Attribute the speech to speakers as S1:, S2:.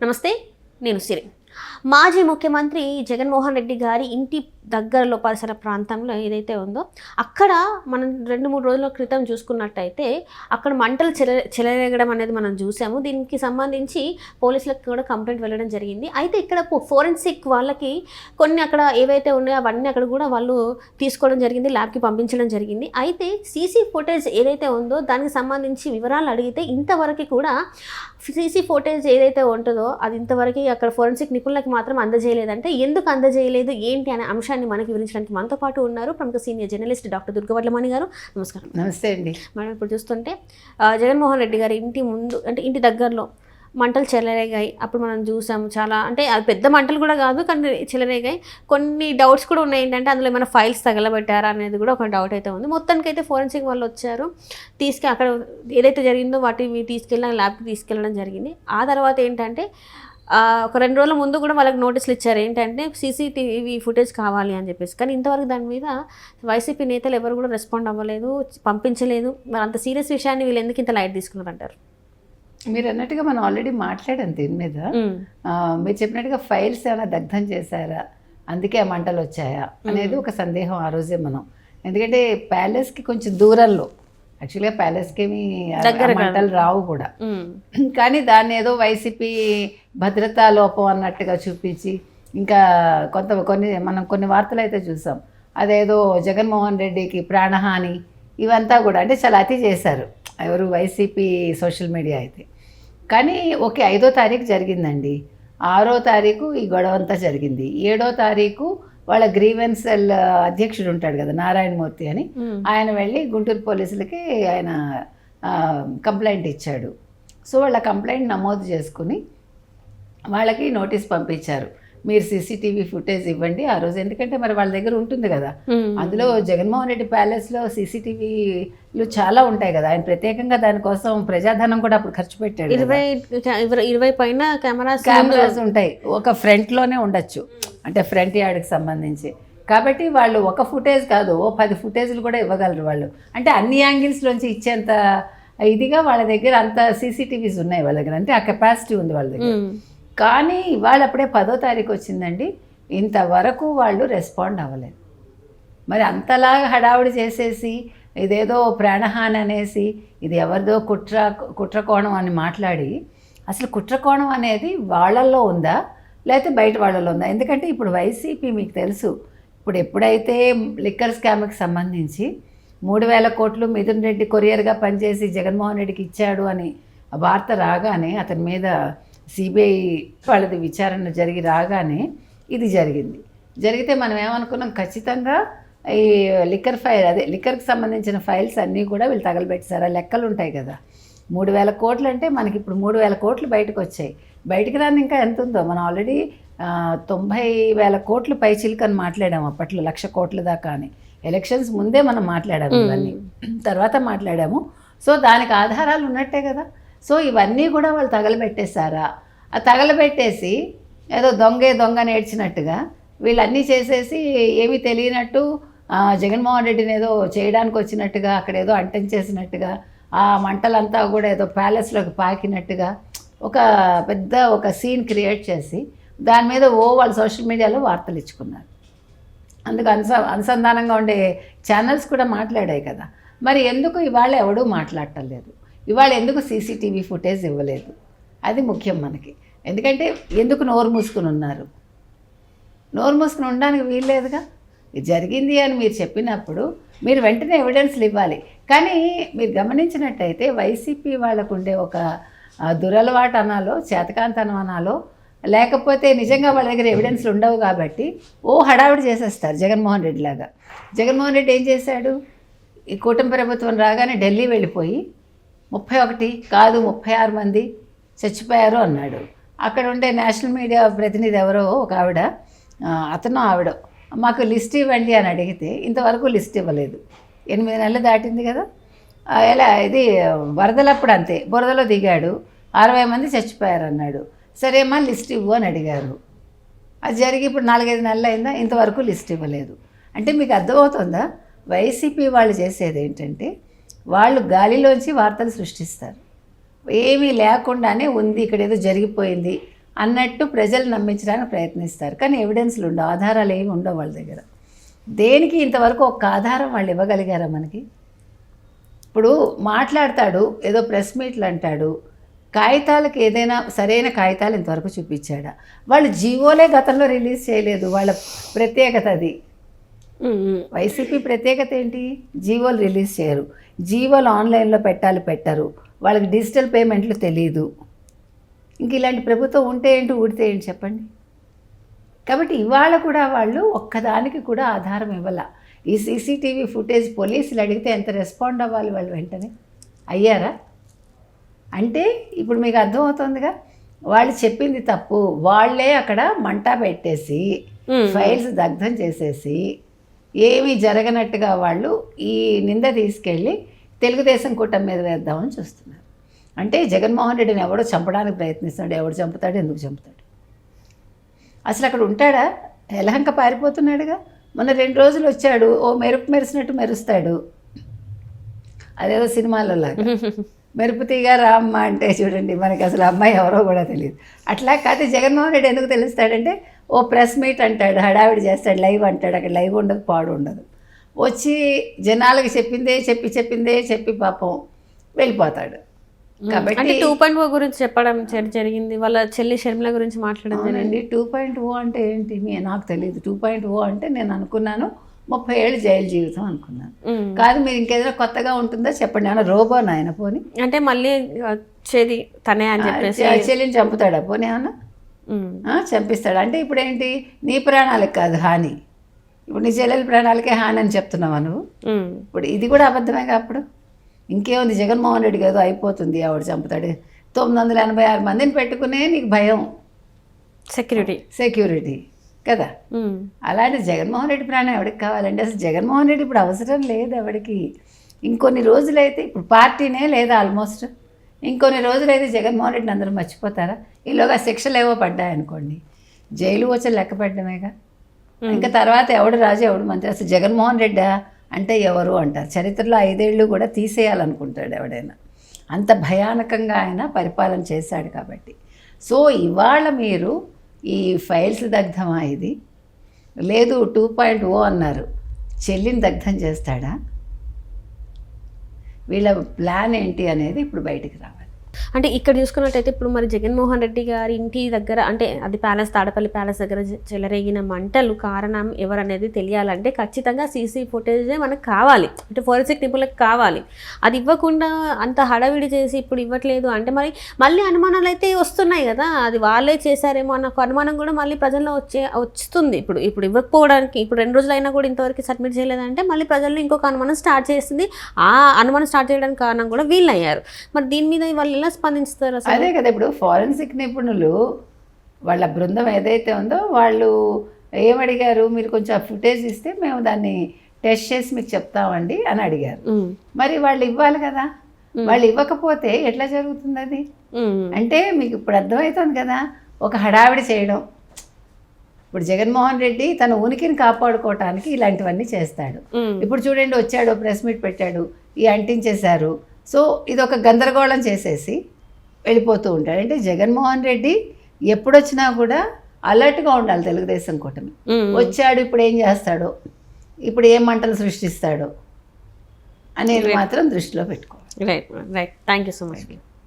S1: నమస్తే నేను సిరి. మాజీ ముఖ్యమంత్రి జగన్మోహన్ రెడ్డి గారి ఇంటి దగ్గరలో పరిసర ప్రాంతంలో ఏదైతే ఉందో అక్కడ మనం రెండు మూడు రోజుల క్రితం చూసుకున్నట్టయితే అక్కడ మంటలు చెల చెలరేగడం అనేది మనం చూసాము. దీనికి సంబంధించి పోలీసులకు కూడా కంప్లైంట్ వెళ్ళడం జరిగింది. అయితే ఇక్కడ ఫోరెన్సిక్ వాళ్ళకి కొన్ని అక్కడ ఏవైతే ఉన్నాయో అవన్నీ అక్కడ కూడా వాళ్ళు తీసుకోవడం జరిగింది ల్యాబ్కి పంపించడం జరిగింది. అయితే సీసీ ఫుటేజ్ ఏదైతే ఉందో దానికి సంబంధించి వివరాలు అడిగితే ఇంతవరకు కూడా సీసీ ఫుటేజ్ ఏదైతే ఉంటుందో అది ఇంతవరకు అక్కడ ఫోరెన్సిక్ నిపుణులకి మాత్రం అందజేయలేదంటే ఎందుకు అందజేయలేదు ఏంటి అనే అంశాన్ని మనకి వివరించడానికి మనతో పాటు ఉన్నారు ప్రముఖ సీనియర్ జర్నలిస్ట్ డాక్టర్ దుర్గవడ్లమణి గారు. నమస్కారం.
S2: నమస్తే అండి.
S1: మనం ఇప్పుడు చూస్తుంటే జగన్మోహన్ రెడ్డి గారి ఇంటి ముందు అంటే ఇంటి దగ్గరలో మంటలు చెలరేగాయి. అప్పుడు మనం చూసాము చాలా అంటే అది పెద్ద మంటలు కూడా కాదు కానీ చెలరేగాయి. కొన్ని డౌట్స్ కూడా ఉన్నాయి. ఏంటంటే అందులో ఏమైనా ఫైల్స్ తగలబెట్టారా అనేది కూడా ఒక డౌట్ అయితే ఉంది. మొత్తానికి అయితే ఫోరెన్సిక్ వాళ్ళు వచ్చారు. తీసుకు అక్కడ ఏదైతే జరిగిందో వాటిని తీసుకెళ్ళి ల్యాబ్కి తీసుకెళ్ళడం జరిగింది. ఆ తర్వాత ఏంటంటే ఒక రెండు రోజుల ముందు కూడా వాళ్ళకి నోటీసులు ఇచ్చారు. ఏంటంటే సీసీటీవీ ఫుటేజ్ కావాలి అని చెప్పేసి. కానీ ఇంతవరకు దాని మీద వైసీపీ నేతలు ఎవరు కూడా రెస్పాండ్ అవ్వలేదు పంపించలేదు. మరి అంత సీరియస్ విషయాన్ని వీళ్ళు ఎందుకు ఇంత లైట్ తీసుకున్నారంటారు?
S2: మీరు అన్నట్టుగా మనం ఆల్రెడీ మాట్లాడాం దీని మీద. మీరు చెప్పినట్టుగా ఫైల్స్ ఏమైనా దగ్ధం చేశారా? అందుకే ఆ మంటలు వచ్చాయా? అనేది ఒక సందేహం ఆ రోజే మనం. ఎందుకంటే ప్యాలెస్కి కొంచెం దూరంలో. యాక్చువల్గా ప్యాలెస్కి ఏమి ఆ- ఆ
S1: దగ్గర కాదు.
S2: మంటలు రావు కూడా. కానీ దాన్ని ఏదో వైసీపీ భద్రతా లోపం అన్నట్టుగా చూపించి ఇంకా కొంత కొన్ని మనం కొన్ని వార్తలు అయితే చూసాం. అదేదో జగన్మోహన్ రెడ్డికి ప్రాణహాని ఇవంతా కూడా అంటే చాలా అతి చేశారు. ఎవరు? వైసీపీ సోషల్ మీడియా అయితే. కానీ ఓకే ఐదో తారీఖు జరిగిందండి. ఆరో తారీఖు ఈ గొడవ అంతా జరిగింది. ఏడో తారీఖు వాళ్ళ గ్రీవెన్సల్ అధ్యక్షుడు ఉంటాడు కదా నారాయణమూర్తి అని. ఆయన వెళ్ళి గుంటూరు పోలీసులకి ఆయన కంప్లైంట్ ఇచ్చాడు. సో వాళ్ళ కంప్లైంట్ నమోదు చేసుకుని వాళ్ళకి నోటీస్ పంపించారు. మీరు సీసీటీవీ ఫుటేజ్ ఇవ్వండి ఆ రోజు ఎందుకంటే మరి వాళ్ళ దగ్గర ఉంటుంది కదా. అందులో జగన్మోహన్ రెడ్డి ప్యాలెస్లో సీసీటీవీలు చాలా ఉంటాయి కదా. ఆయన ప్రత్యేకంగా దానికోసం ప్రజాధనం కూడా అప్పుడు ఖర్చు పెట్టాడు
S1: ఇరవై- ఇరవై పైన కెమెరాస్
S2: కెమెరాస్ ఉంటాయి. ఒక ఫ్రంట్లోనే ఉండొచ్చు. అంటే ఫ్రంట్ యార్డ్కి సంబంధించి. కాబట్టి వాళ్ళు ఒక ఫుటేజ్ కాదు ఓ పది ఫుటేజ్లు కూడా ఇవ్వగలరు వాళ్ళు. అంటే అన్ని యాంగిల్స్లోంచి ఇచ్చేంత ఇదిగా వాళ్ళ దగ్గర అంత సీసీటీవీస్ ఉన్నాయి వాళ్ళ దగ్గర. అంటే ఆ కెపాసిటీ ఉంది వాళ్ళ దగ్గర. కానీ ఇవాళ అప్పుడే పదో తారీఖు వచ్చిందండి. ఇంతవరకు వాళ్ళు రెస్పాండ్ అవ్వలేదు. మరి అంతలాగా హడావుడి చేసేసి ఇదేదో ప్రాణహాని అనేసి ఇది ఎవరిదో కుట్ర కుట్రకోణం అని మాట్లాడి అసలు కుట్రకోణం అనేది వాళ్ళల్లో ఉందా? లేకపోతే బయట వాళ్ళలో ఉందా? ఎందుకంటే ఇప్పుడు వైసీపీ మీకు తెలుసు ఇప్పుడు ఎప్పుడైతే లిక్కర్ స్కామ్కి సంబంధించి మూడు వేల కోట్లు మిథున్ రెడ్డి కొరియర్గా పనిచేసి జగన్మోహన్ రెడ్డికి ఇచ్చాడు అని ఆ వార్త రాగానే అతని మీద సిబిఐ వాళ్ళది విచారణ జరిగి రాగానే ఇది జరిగింది. జరిగితే మనం ఏమనుకున్నాం? ఖచ్చితంగా ఈ లిక్కర్ ఫైల్ అదే లిక్కర్కి సంబంధించిన ఫైల్స్ అన్నీ కూడా వీళ్ళు తగలబెట్టేశారు? ఆ లెక్కలు ఉంటాయి కదా. మూడు వేల కోట్లు అంటే మనకి ఇప్పుడు మూడు వేల కోట్లు బయటకు వచ్చాయి బయటకు రాని ఇంకా ఎంత ఉందో మనం ఆల్రెడీ తొంభై వేల కోట్లు పై చిలుకని మాట్లాడాము అప్పట్లో లక్ష కోట్ల దాకా అని. ఎలక్షన్స్ ముందే మనం మాట్లాడాము ఇవన్నీ. తర్వాత మాట్లాడాము. సో దానికి ఆధారాలు ఉన్నట్టే కదా? సో ఇవన్నీ కూడా వాళ్ళు తగలబెట్టేశారా? ఆ తగలబెట్టేసి ఏదో దొంగే దొంగ నేర్చినట్టుగా వీళ్ళన్నీ చేసేసి ఏమీ తెలియనట్టు జగన్మోహన్ రెడ్డిని ఏదో చేయడానికి వచ్చినట్టుగా అక్కడ ఏదో అంటించేసినట్టుగా ఆ మంటలంతా కూడా ఏదో ప్యాలెస్లోకి పాకినట్టుగా ఒక పెద్ద ఒక సీన్ క్రియేట్ చేసి దాని మీద ఓ వాళ్ళు సోషల్ మీడియాలో వార్తలు ఇచ్చుకున్నారు. అందుకు అనుస అనుసంధానంగా ఉండే ఛానల్స్ కూడా మాట్లాడాయి కదా. మరి ఎందుకు ఇవాళ ఎవడూ మాట్లాడటం లేదు ఇవాళ ఎందుకు సీసీటీవీ ఫుటేజ్ ఇవ్వలేదు? అది ముఖ్యం మనకి. ఎందుకంటే ఎందుకు నోరు మూసుకుని ఉన్నారు? నోరు మూసుకుని ఉండడానికి వీల్లేదుగా? ఇది జరిగింది అని మీరు చెప్పినప్పుడు మీరు వెంటనే ఎవిడెన్స్లు ఇవ్వాలి. కానీ మీరు గమనించినట్టయితే వైసీపీ వాళ్ళకు ఉండే ఒక దురలవాటు అనాలో చేతకాంతనం అనాలో లేకపోతే నిజంగా వాళ్ళ దగ్గర ఎవిడెన్స్లు ఉండవు కాబట్టి ఓ హడావిడి చేసేస్తారు జగన్మోహన్ రెడ్డి లాగా. జగన్మోహన్ రెడ్డి ఏం చేశాడు? ఈ కూటమి ప్రభుత్వం రాగానే ఢిల్లీ వెళ్ళిపోయి ముప్పై ఒకటి కాదు ముప్పై ఆరు మంది చచ్చిపోయారు అన్నాడు. అక్కడ ఉండే నేషనల్ మీడియా ప్రతినిధి ఎవరో ఒక ఆవిడ అతను ఆవిడ. మాకు లిస్ట్ ఇవ్వండి అని అడిగితే ఇంతవరకు లిస్ట్ ఇవ్వలేదు. ఎనిమిది నెలలు దాటింది కదా. ఎలా ఇది వరదలప్పుడు అంతే. బురదలో దిగాడు. అరవై మంది చచ్చిపోయారు అన్నాడు సరేమ్మా లిస్ట్ ఇవ్వు అని అడిగారు. అది జరిగి ఇప్పుడు నాలుగైదు నెలలు అయిందా? ఇంతవరకు లిస్ట్ ఇవ్వలేదు. అంటే మీకు అర్థమవుతుందా? వైసీపీ వాళ్ళు చేసేది ఏంటంటే వాళ్ళు గాలిలోంచి వార్తలు సృష్టిస్తారు. ఏమీ లేకుండానే ఉంది ఇక్కడ ఏదో జరిగిపోయింది. అన్నట్టు ప్రజలు నమ్మించడానికి ప్రయత్నిస్తారు. కానీ ఎవిడెన్స్లు ఉండవు. ఆధారాలు ఏమి ఉండవు వాళ్ళ దగ్గర. దేనికి ఇంతవరకు ఒక్క ఆధారం వాళ్ళు ఇవ్వగలిగారా మనకి? ఇప్పుడు మాట్లాడతాడు ఏదో ప్రెస్ మీట్లు అంటాడు. కాగితాలకు ఏదైనా సరైన కాగితాలు ఇంతవరకు చూపించాడా? వాళ్ళు జీవోలే గతంలో రిలీజ్ చేయలేదు. వాళ్ళ ప్రత్యేకత అది. వైసీపీ ప్రత్యేకత ఏంటి? జీవోలు రిలీజ్ చేయరు. జీవోలు ఆన్లైన్లో పెట్టాలి పెట్టరు. వాళ్ళకి డిజిటల్ పేమెంట్లు తెలియదు ఇంక ఇలాంటి ప్రభుత్వం ఉంటే ఏంటి ఊడితే ఏంటి చెప్పండి? కాబట్టి ఇవాళ కూడా వాళ్ళు ఒక్కదానికి కూడా ఆధారం ఇవ్వాల. ఈ సీసీటీవీ ఫుటేజ్ పోలీసులు అడిగితే ఎంత రెస్పాండ్ అవ్వాలి వాళ్ళు వెంటనే? అయ్యారా? అంటే ఇప్పుడు మీకు అర్థమవుతుందిగా? వాళ్ళు చెప్పింది తప్పు. వాళ్ళే అక్కడ మంట పెట్టేసి. ఫైల్స్ దగ్ధం చేసేసి ఏమీ జరగనట్టుగా వాళ్ళు ఈ నింద తీసుకెళ్ళి తెలుగుదేశం కూటమి మీద వేద్దామని చూస్తున్నారు. అంటే జగన్మోహన్ రెడ్డిని ఎవడో చంపడానికి ప్రయత్నిస్తున్నాడు ఎవడు చంపుతాడు ఎందుకు చంపుతాడు? అసలు అక్కడ ఉంటాడా? ఎలహంక పారిపోతున్నాడుగా? మొన్న రెండు రోజులు వచ్చాడు ఓ మెరుపు మెరిసినట్టు మెరుస్తాడు. అదేదో సినిమాలో లాగా మెరుపు తీగ రామ్మ అంటే చూడండి మనకి అసలు అమ్మాయి ఎవరో కూడా తెలియదు. అట్లా కాదు జగన్మోహన్ రెడ్డి ఎందుకు తెలుస్తాడంటే ఓ ప్రెస్ మీట్ అంటాడు హడావిడి చేస్తాడు లైవ్ అంటాడు అక్కడ లైవ్ ఉండదు పాడు ఉండదు. వచ్చి జనాలకు చెప్పిందే చెప్పి చెప్పిందే చెప్పి పాపం వెళ్ళిపోతాడు. కాబట్టి
S1: టూ పాయింట్ ఓ గురించి చెప్పడం జరి- జరిగింది. వాళ్ళ చెల్లి షర్మిల గురించి మాట్లాడడం జరిగింది.
S2: టూ పాయింట్ ఓ అంటే ఏంటి? నాకు తెలియదు టూ పాయింట్ ఓ అంటే నేను అనుకున్నాను. ముప్పై ఏళ్ళు జైలు జీవితం అనుకున్నాను. కాదు మీరు ఇంకేదైనా కొత్తగా ఉంటుందో చెప్పండి. ఏమన్నా రోబో నాయన పోని?
S1: అంటే మళ్ళీ వచ్చేది తనే అని చెప్పేసి.
S2: చెల్లిని చంపుతాడా పోనీ. ఆ, చంపిస్తాడు? అంటే ఇప్పుడు ఏంటి నీ ప్రాణాలకు కాదు హాని. ఇప్పుడు నీ చెల్లెల ప్రాణాలకే హాని అని చెప్తున్నావా నువ్వు. ఇప్పుడు ఇది కూడా అబద్ధమేగా అప్పుడు. ఇంకేముంది? జగన్మోహన్ రెడ్డి ఏదో అయిపోతుంది ఆవిడ చంపుతాడు. తొమ్మిది వందల ఎనభై ఆరు మందిని పెట్టుకునే నీకు భయం.
S1: సెక్యూరిటీ
S2: సెక్యూరిటీ కదా?
S1: ఉమ్.
S2: అలాంటి జగన్మోహన్ రెడ్డి ప్రాణం ఎవరికి కావాలండి? అసలు జగన్మోహన్ రెడ్డి ఇప్పుడు అవసరం లేదు ఎవరికి ఇంకొన్ని రోజులైతే ఇప్పుడు పార్టీనే లేదు ఆల్మోస్ట్ ఇంకొన్ని రోజులైతే జగన్మోహన్ రెడ్డిని అందరూ మర్చిపోతారా? ఈలోగా శిక్షలు ఏవో పడ్డాయనుకోండి జైలు వచ్చి లెక్క పెట్టడమేగా? ఇంకా తర్వాత ఎవడు రాజు ఎవడు మంత్రి? అసలు జగన్మోహన్ రెడ్డా? అంటే ఎవరు అంటారు. చరిత్రలో ఐదేళ్ళు కూడా తీసేయాలనుకుంటాడు ఎవడైనా. అంత భయానకంగా ఆయన పరిపాలన చేశాడు కాబట్టి. సో ఇవాళ మీరు ఈ ఫైల్స్ దగ్ధమా ఇది? లేదు టూ పాయింట్ ఓ అన్నారు. చెల్లిని దగ్ధం చేస్తాడా? వీళ్ళ ప్లాన్ ఏంటి అనేది ఇప్పుడు బయటికి రావాలి.
S1: అంటే ఇక్కడ చూసుకున్నట్టయితే ఇప్పుడు మరి జగన్మోహన్ రెడ్డి గారి ఇంటి దగ్గర అంటే అది ప్యాలెస్ తాడపల్లి ప్యాలెస్ దగ్గర చెలరేగిన మంటలు కారణం ఎవరనేది తెలియాలంటే ఖచ్చితంగా సీసీ ఫుటేజే మనకు కావాలి. అంటే ఫోరెన్సిక్ నిపుణులకు కావాలి. అది ఇవ్వకుండా అంత హడావిడి చేసి ఇప్పుడు ఇవ్వట్లేదు అంటే మరి మళ్ళీ అనుమానాలు అయితే వస్తున్నాయి కదా. అది వాళ్ళే చేశారేమో అన్న అనుమానం కూడా మళ్ళీ ప్రజల్లో వచ్చే వస్తుంది. ఇప్పుడు ఇప్పుడు ఇవ్వకపోవడానికి ఇప్పుడు రెండు రోజులైనా కూడా ఇంతవరకు సబ్మిట్ చేయలేదంటే మళ్ళీ ప్రజల్లో ఇంకొక అనుమానం స్టార్ట్ చేసింది ఆ అనుమానం స్టార్ట్ చేయడానికి కారణం కూడా వీళ్ళయ్యారు. మరి దీని మీద వాళ్ళు ఎలా స్పందిస్తారు అసలు.
S2: అదే కదా ఇప్పుడు ఫారెన్సిక్ నిపుణులు వాళ్ళ బృందం ఏదైతే ఉందో వాళ్ళు ఏమడిగారు? మీరు కొంచెం ఫుటేజ్ ఇస్తే మేము దాన్ని టెస్ట్ చేసి మీకు చెప్తామండి అని అడిగారు. మరి వాళ్ళు ఇవ్వాలి కదా. వాళ్ళు ఇవ్వకపోతే ఎట్లా జరుగుతుంది అది? అంటే మీకు ఇప్పుడు అర్థమవుతుంది కదా ఒక హడావిడి చేయడం. ఇప్పుడు జగన్మోహన్ రెడ్డి తన ఉనికిని కాపాడుకోవటానికి ఇలాంటివన్నీ చేస్తాడు. ఇప్పుడు చూడండి వచ్చాడు ప్రెస్ మీట్ పెట్టాడు ఈ అంటించేశారు. సో ఇది ఒక గందరగోళం చేసేసి వెళ్ళిపోతూ ఉంటాడు. అంటే జగన్మోహన్ రెడ్డి ఎప్పుడొచ్చినా కూడా అలర్ట్గా ఉండాలి తెలుగుదేశం కూటమి. వచ్చాడు ఇప్పుడు ఏం చేస్తాడో? ఇప్పుడు ఏం మంటలు సృష్టిస్తాడో? అనేది మాత్రం దృష్టిలో పెట్టుకోవాలి.
S1: Right right thank you so much